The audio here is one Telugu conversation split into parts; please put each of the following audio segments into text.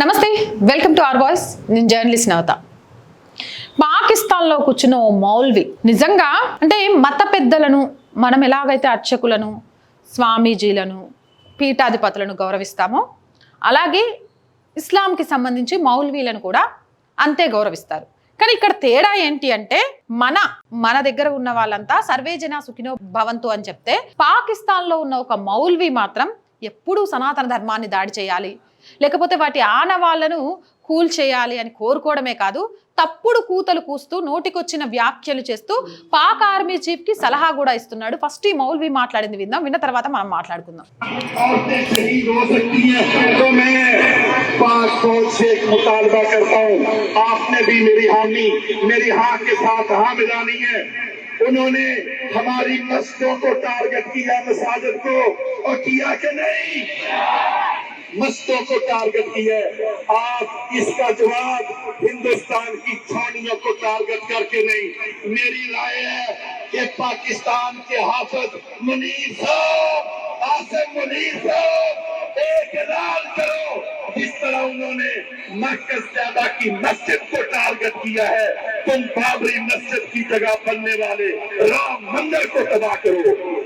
నమస్తే వెల్కమ్ టు ఆర్ వాయిస్. నేను జర్నలిస్ట్ నవత. పాకిస్తాన్లో కూర్చున్న ఓ మౌల్వి నిజంగా అంటే మత పెద్దలను మనం ఎలాగైతే అర్చకులను స్వామీజీలను పీఠాధిపతులను గౌరవిస్తామో అలాగే ఇస్లాంకి సంబంధించి మౌల్వీలను కూడా అంతే గౌరవిస్తారు. కానీ ఇక్కడ తేడా ఏంటి అంటే మన మన దగ్గర ఉన్న వాళ్ళంతా సర్వేజన సుఖినో భవంతు అని చెప్తే పాకిస్తాన్లో ఉన్న ఒక మౌల్వి మాత్రం ఎప్పుడూ సనాతన ధర్మాన్ని దాడి చేయాలి లేకపోతే వాటి ఆనవాళ్లను కూల్ చేయాలి అని కోరుకోవడమే కాదు తప్పుడు కూతలు కూస్తూ నోటికొచ్చిన వ్యాఖ్యలు చేస్తూ పాక్ ఆర్మీ చీఫ్ కి సలహా కూడా ఇస్తున్నాడు ఫస్ట్ ఈ మౌల్వి మాట్లాడింది విందాం విన్న తర్వాత మనం మాట్లాడుకుందాం औरतें शहीद हो सकती हैं तो मैं पाक फौज से एक मुतालबा करता हूँ आपने भी मेरी हामी मेरी हाँ के साथ हाँ मिलानी है उन्होंने हमारी मस्जिदों को टारगेट किया मसाजिद को और किया कि नहीं مستوں کو ٹارگٹ کی ہے آپ اس کا جواب ہندوستان کی چھانیوں کو ٹارگٹ کر کے نہیں۔ میری رائے ہے کہ پاکستان کے حافظ منیر صاحب آسم منیر صاحب، ایک اعلان کرو۔ جس طرح انہوں نے مرکز زیادہ کی مسجد کو ٹارگٹ کیا ہے، تم بابری مسجد کی جگہ بننے والے رام مندر کو تباہ کرو۔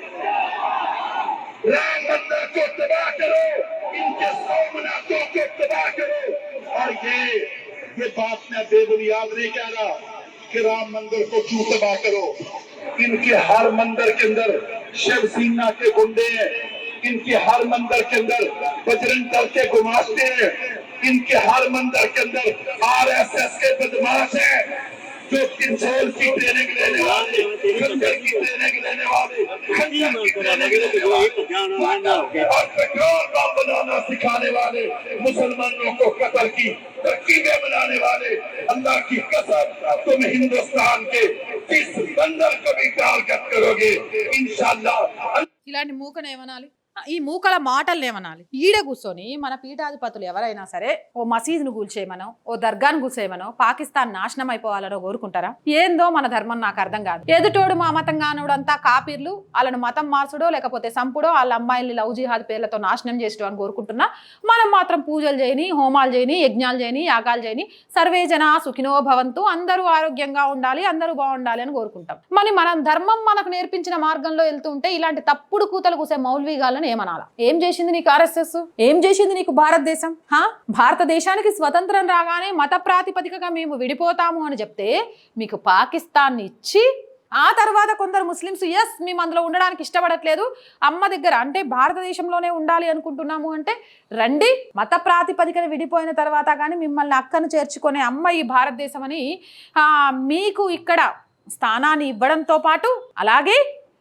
رام مندر کو تباہ کرو، ان کے سو مناسبوں کو تباہ کرو۔ اور یہ یہ بات میں بے بنیاد نہیں کہہ رہا کہ رام مندر کو کیوں تباہ کرو۔ ان کے ہر مندر کے اندر شیو سینا کے گنڈے ہیں۔ ان کے ہر مندر کے اندر بجرنگ دل کے گماشتے ہیں۔ ان کے ہر مندر کے اندر آر ایس ایس کے بدماش ہیں۔ جو تنسیل دینے کے لینے والے خنجر کی دینے کے لینے والے خنجر کی دینے کے لینے والے اور پٹرول کا بنانا سکھانے والے مسلمانوں کو قتل کی ترکیبیں بنانے والے اللہ کی قسم تم ہندوستان کے کس بندر کبھی ٹارگٹ کرو گے انشاءاللہ نہیں بنا لی ఈ మూకల మాటలు ఏమనాలి ఈడ కూర్చొని మన పీఠాధిపతులు ఎవరైనా సరే ఓ మసీదును కూల్చేయమనో ఓ దర్గాను కూల్చేయమనో పాకిస్తాన్ నాశనం అయిపోవాలనో కోరుకుంటారా? ఏందో మన ధర్మం నాకు అర్థం కాదు. ఎదుటోడు మా మతం కానోడంతా కాపీర్లు వాళ్ళను మతం మార్చుడో లేకపోతే సంపుడో వాళ్ళ అమ్మాయిల్ని లవ్ జిహాద్ పేర్లతో నాశనం చేసడం అని కోరుకుంటున్నా మనం మాత్రం పూజలు చేయని హోమాలు చేయని యజ్ఞాలు చేయని యాగాలు చేయని సర్వే జన సుఖినో భవంతు అందరూ ఆరోగ్యంగా ఉండాలి అందరూ బాగుండాలి అని కోరుకుంటాం. మరి మనం ధర్మం మనకు నేర్పించిన మార్గంలో వెళ్తూ ఉంటే ఇలాంటి తప్పుడు కూతలు కూసే మౌల్వీగాలను ఏమనాలా? ఏం చేసింది నీకు ఆర్ఎస్ఎస్? ఏం చేసింది నీకు భారతదేశం? హా? భారతదేశానికి స్వతంత్రం రాగానే మత ప్రాతిపదికగా మేము విడిపోతాము అని చెప్తే మీకు పాకిస్తాన్ ఇచ్చి ఆ తర్వాత కొందరు ముస్లిమ్స్ ఎస్ మేము అందులో ఉండడానికి ఇష్టపడట్లేదు. అమ్మ దగ్గర అంటే భారతదేశంలోనే ఉండాలి అనుకుంటున్నాము అంటే రండి. మత ప్రాతిపదికన విడిపోయిన తర్వాత కానీ మిమ్మల్ని అక్కను చేర్చుకునే అమ్మ ఈ భారతదేశం అని మీకు ఇక్కడ స్థానాన్ని ఇవ్వడంతో పాటు అలాగే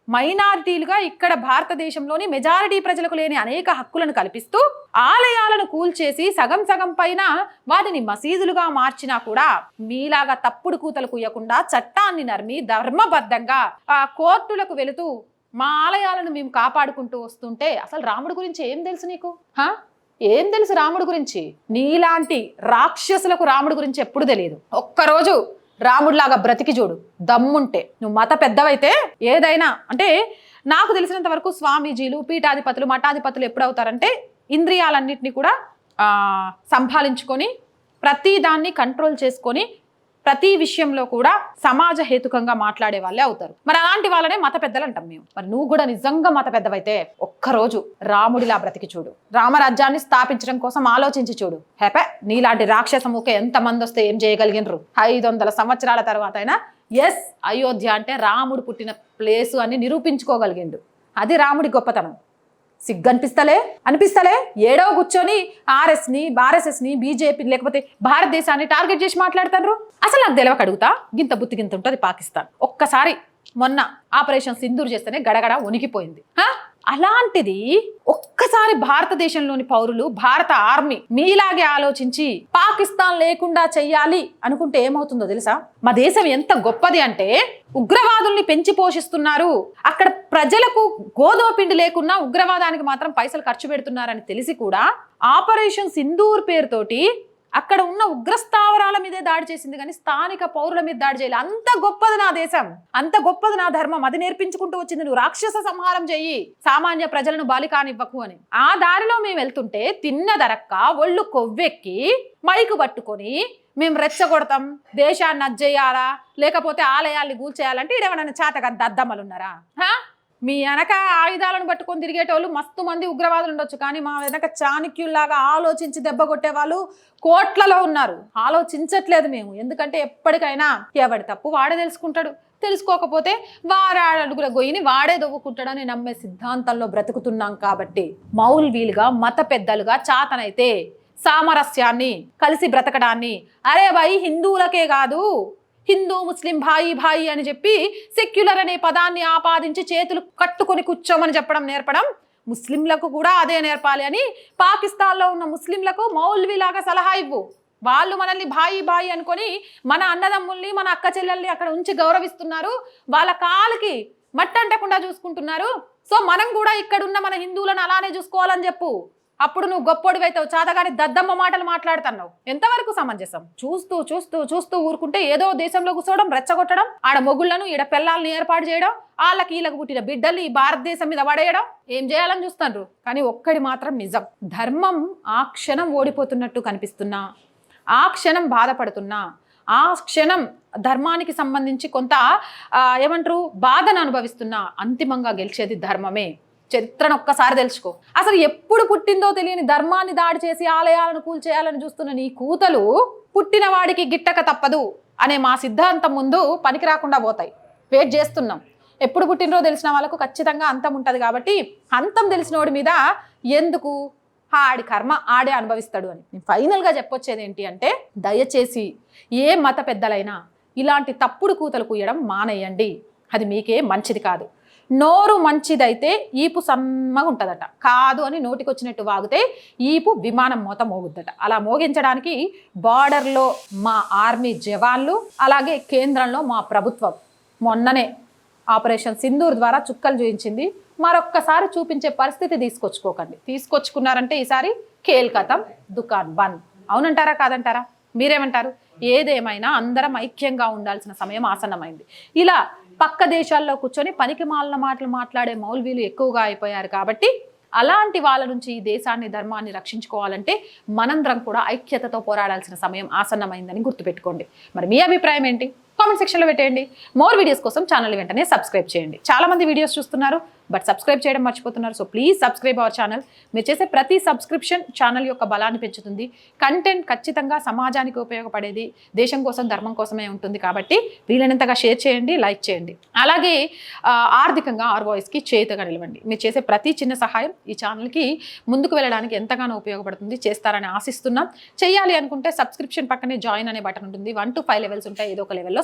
మైనారిటీలుగా ఇక్కడ భారతదేశంలోని మెజారిటీ ప్రజలకు లేని అనేక హక్కులను కల్పిస్తూ ఆలయాలను కూల్చేసి సగం సగం పైన వాటిని మసీదులుగా మార్చినా కూడా మీలాగా తప్పుడు కూతలు కూయకుండా చట్టాన్ని నర్మి ధర్మబద్ధంగా ఆ కోర్టులకు వెళుతూ మా ఆలయాలను మేము కాపాడుకుంటూ వస్తుంటే అసలు రాముడి గురించి ఏం తెలుసు నీకు? హా? ఏం తెలుసు రాముడి గురించి? నీలాంటి రాక్షసులకు రాముడి గురించి ఎప్పుడు తెలియదు. ఒక్కరోజు రాముడిలాగా బ్రతికి చూడు దమ్ముంటే. నువ్వు మత పెద్దవైతే ఏదైనా అంటే నాకు తెలిసినంత వరకు స్వామీజీలు పీఠాధిపతులు మఠాధిపతులు ఎప్పుడవుతారంటే ఇంద్రియాలన్నింటినీ కూడా సంభాలించుకొని ప్రతిదాన్ని ప్రతి దాన్ని కంట్రోల్ చేసుకొని ప్రతి విషయంలో కూడా సమాజ హేతుకంగా మాట్లాడే వాళ్ళే అవుతారు. మరి అలాంటి వాళ్ళనే మత పెద్దలు అంటాం మేము. మరి నువ్వు కూడా నిజంగా మత పెద్దవైతే ఒక్కరోజు రాముడిలా బ్రతికి చూడు. రామరాజ్యాన్ని స్థాపించడం కోసం ఆలోచించి చూడు. హెపే నీలాంటి రాక్షస ముఖ ఎంత మంది వస్తే ఏం చేయగలిగినరు? ఐదు వందల సంవత్సరాల తర్వాత అయినా ఎస్ అయోధ్య అంటే రాముడు పుట్టిన ప్లేసు అని నిరూపించుకోగలిగిండు. అది రాముడి గొప్పతనం. సిగ్గు అనిపిస్తలే? అనిపిస్తలే ఏడో కూర్చొని ఆర్ఎస్ని ఆర్ఎస్ఎస్ని బీజేపీ లేకపోతే భారతదేశాన్ని టార్గెట్ చేసి మాట్లాడతారు అసలు నాకు తెలియక అడుగుతా గింత బుత్తి గింత ఉంటుంది పాకిస్తాన్. ఒక్కసారి మొన్న ఆపరేషన్ సింధూర్ చేస్తేనే గడగడ ఉనికిపోయింది హా? అలాంటిది ఒక్కసారి భారతదేశంలోని పౌరులు భారత ఆర్మీ మీలాగే ఆలోచించి పాకిస్తాన్ లేకుండా చెయ్యాలి అనుకుంటే ఏమవుతుందో తెలుసా? మా దేశం ఎంత గొప్పది అంటే ఉగ్రవాదుల్ని పెంచి పోషిస్తున్నారు. అక్కడ ప్రజలకు గోధుమ పిండి లేకున్నా ఉగ్రవాదానికి మాత్రం పైసలు ఖర్చు పెడుతున్నారని తెలిసి కూడా ఆపరేషన్ సింధూర్ పేరుతోటి అక్కడ ఉన్న ఉగ్రస్థావరాల మీదే దాడి చేసింది కానీ స్థానిక పౌరుల మీద దాడి చేయలేదు అంత గొప్పది నా దేశం. అంత గొప్పది నా ధర్మం. అది నేర్పించుకుంటూ వచ్చింది నువ్వు. రాక్షస సంహారం చెయ్యి. సామాన్య ప్రజలను బలి కానివ్వకు అని. ఆ దారిలో మేము వెళ్తుంటే తిన్న దరక్క ఒళ్ళు కొవ్వెక్కి మైకు పట్టుకొని మేము రెచ్చగొడతాం. దేశాన్ని అజ్జేయాలా లేకపోతే ఆలయాల్ని గూల్చేయాలంటే ఈడేమన్నా చేతగా దద్దమ్మలు ఉన్నారా హా? మీ వెనక ఆయుధాలను పట్టుకొని తిరిగేటోళ్ళు మస్తు మంది ఉగ్రవాదులు ఉండొచ్చు కానీ మా వెనక చాణక్యుల్లాగా ఆలోచించి దెబ్బ కొట్టే వాళ్ళు కోట్లలో ఉన్నారు. ఆలోచించట్లేదు మేము. ఎందుకంటే ఎప్పటికైనా ఎవడి తప్పు వాడే తెలుసుకుంటాడు. తెలుసుకోకపోతే వారే అడుగుల గొయ్యిని వాడే దొవ్వుకుంటాడని నమ్మే సిద్ధాంతంలో బ్రతుకుతున్నాం కాబట్టి మౌల్వీలుగా మత పెద్దలుగా చాతనైతే సామరస్యాన్ని కలిసి బ్రతకడాన్ని అరే భయ్ హిందువులకే కాదు హిందూ ముస్లిం భాయి భాయి అని చెప్పి సెక్యులర్ అనే పదాన్ని ఆపాదించి చేతులు కట్టుకొని కూర్చోమని చెప్పడం నేర్పడం ముస్లింలకు కూడా అదే నేర్పాలి అని పాకిస్తాన్లో ఉన్న ముస్లింలకు మౌల్వీలాగా సలహా ఇవ్వు. వాళ్ళు మనల్ని బాయి బాయి అనుకొని మన అన్నదమ్ముల్ని మన అక్క చెల్లెల్ని అక్కడ ఉంచి గౌరవిస్తున్నారు. వాళ్ళ కాలుకి మట్టంటకుండా చూసుకుంటున్నారు. సో మనం కూడా ఇక్కడున్న మన హిందువులను అలానే చూసుకోవాలని చెప్పు. అప్పుడు నువ్వు గొప్పోడివైతావు చాతగాని దద్దమ్మ మాటలు మాట్లాడుతున్నావు. ఎంతవరకు సమంజసం? చూస్తూ చూస్తూ చూస్తూ ఊరుకుంటే ఏదో దేశంలో కూర్చోవడం రెచ్చగొట్టడం ఆడ మొగుళ్ళను ఈడ పిల్లల్ని ఏర్పాటు చేయడం వాళ్ళకి వీళ్ళకి పుట్టిన బిడ్డల్ని ఈ భారతదేశం మీద పడేయడం ఏం చేయాలని చూస్తున్నారు కానీ ఒక్కడి మాత్రం నిజం. ధర్మం ఆ క్షణం ఓడిపోతున్నట్టు కనిపిస్తున్నా ఆ క్షణం బాధపడుతున్నా ఆ క్షణం ధర్మానికి సంబంధించి కొంత ఏమంటారు బాధను అనుభవిస్తున్నా అంతిమంగా గెలిచేది ధర్మమే. చరిత్రను ఒక్కసారి తెలుసుకో. అసలు ఎప్పుడు పుట్టిందో తెలియని ధర్మాన్ని దాడి చేసి ఆలయాలను కూల్చేయాలని చూస్తున్న నీ కూతలు పుట్టిన వాడికి గిట్టక తప్పదు అనే మా సిద్ధాంతం ముందు పనికి రాకుండా పోతాయి. వెయిట్ చేస్తున్నాం. ఎప్పుడు పుట్టినరో తెలిసిన వాళ్ళకు ఖచ్చితంగా అంతం ఉంటుంది కాబట్టి అంతం తెలిసినోడి మీద ఎందుకు ఆడి కర్మ ఆడే అనుభవిస్తాడు అని. నేను ఫైనల్గా చెప్పొచ్చేది ఏంటి అంటే దయచేసి ఏ మత పెద్దలైనా ఇలాంటి తప్పుడు కూతలు కూయడం మానేయండి. అది మీకే మంచిది కాదు. నోరు మంచిదైతే ఈపు సమ్మగా ఉంటుందట. కాదు అని నోటికొచ్చినట్టు వాగితే ఈపు విమానం మూత మోగుద్దట. అలా మోగించడానికి బార్డర్లో మా ఆర్మీ జవాన్లు అలాగే కేంద్రంలో మా ప్రభుత్వం మొన్ననే ఆపరేషన్ సింధూర్ ద్వారా చుక్కలు చూపించింది మరొక్కసారి చూపించే పరిస్థితి తీసుకొచ్చుకోకండి. తీసుకొచ్చుకున్నారంటే ఈసారి కేల్కతం దుకాన్ బంద్ అవునంటారా కాదంటారా? మీరేమంటారు? ఏదేమైనా అందరం ఐక్యంగా ఉండాల్సిన సమయం ఆసన్నమైంది. ఇలా పక్క దేశాల్లో కూర్చొని పనికి మాలిన మాటలు మాట్లాడే మౌల్వీలు ఎక్కువగా అయిపోయారు కాబట్టి అలాంటి వాళ్ళ నుంచి ఈ దేశాన్ని ధర్మాన్ని రక్షించుకోవాలంటే మనందరం కూడా ఐక్యతతో పోరాడాల్సిన సమయం ఆసన్నమైందని గుర్తుపెట్టుకోండి. మరి మీ అభిప్రాయం ఏంటి? కామెంట్ సెక్షన్లో పెట్టేయండి. మోర్ వీడియోస్ కోసం ఛానల్ వెంటనే సబ్స్క్రైబ్ చేయండి. చాలా మంది వీడియోస్ చూస్తున్నారు బట్ సబ్స్క్రైబ్ చేయడం మర్చిపోతున్నారు. So please subscribe our channel మీరు చేసే ప్రతి సబ్స్క్రిప్షన్ ఛానల్ యొక్క బలాన్ని పెంచుతుంది. కంటెంట్ ఖచ్చితంగా సమాజానికి ఉపయోగపడేది దేశం కోసం ధర్మం కోసమే ఉంటుంది కాబట్టి వీలైనంతగా షేర్ చేయండి లైక్ చేయండి. అలాగే ఆర్థికంగా ఆర్ వాయిస్కి చేతగా నిలవండి. మీరు చేసే ప్రతి చిన్న సహాయం ఈ ఛానల్కి ముందుకు వెళ్ళడానికి ఎంతగానో ఉపయోగపడుతుంది. చేస్తారని ఆశిస్తున్నాం. చేయాలి అనుకుంటే సబ్స్క్రిప్షన్ పక్కనే జాయిన్ అనే బటన్ ఉంటుంది. వన్ టు ఫైవ్ లెవెల్స్ ఉంటాయి. ఏదో ఒక లెవెల్లో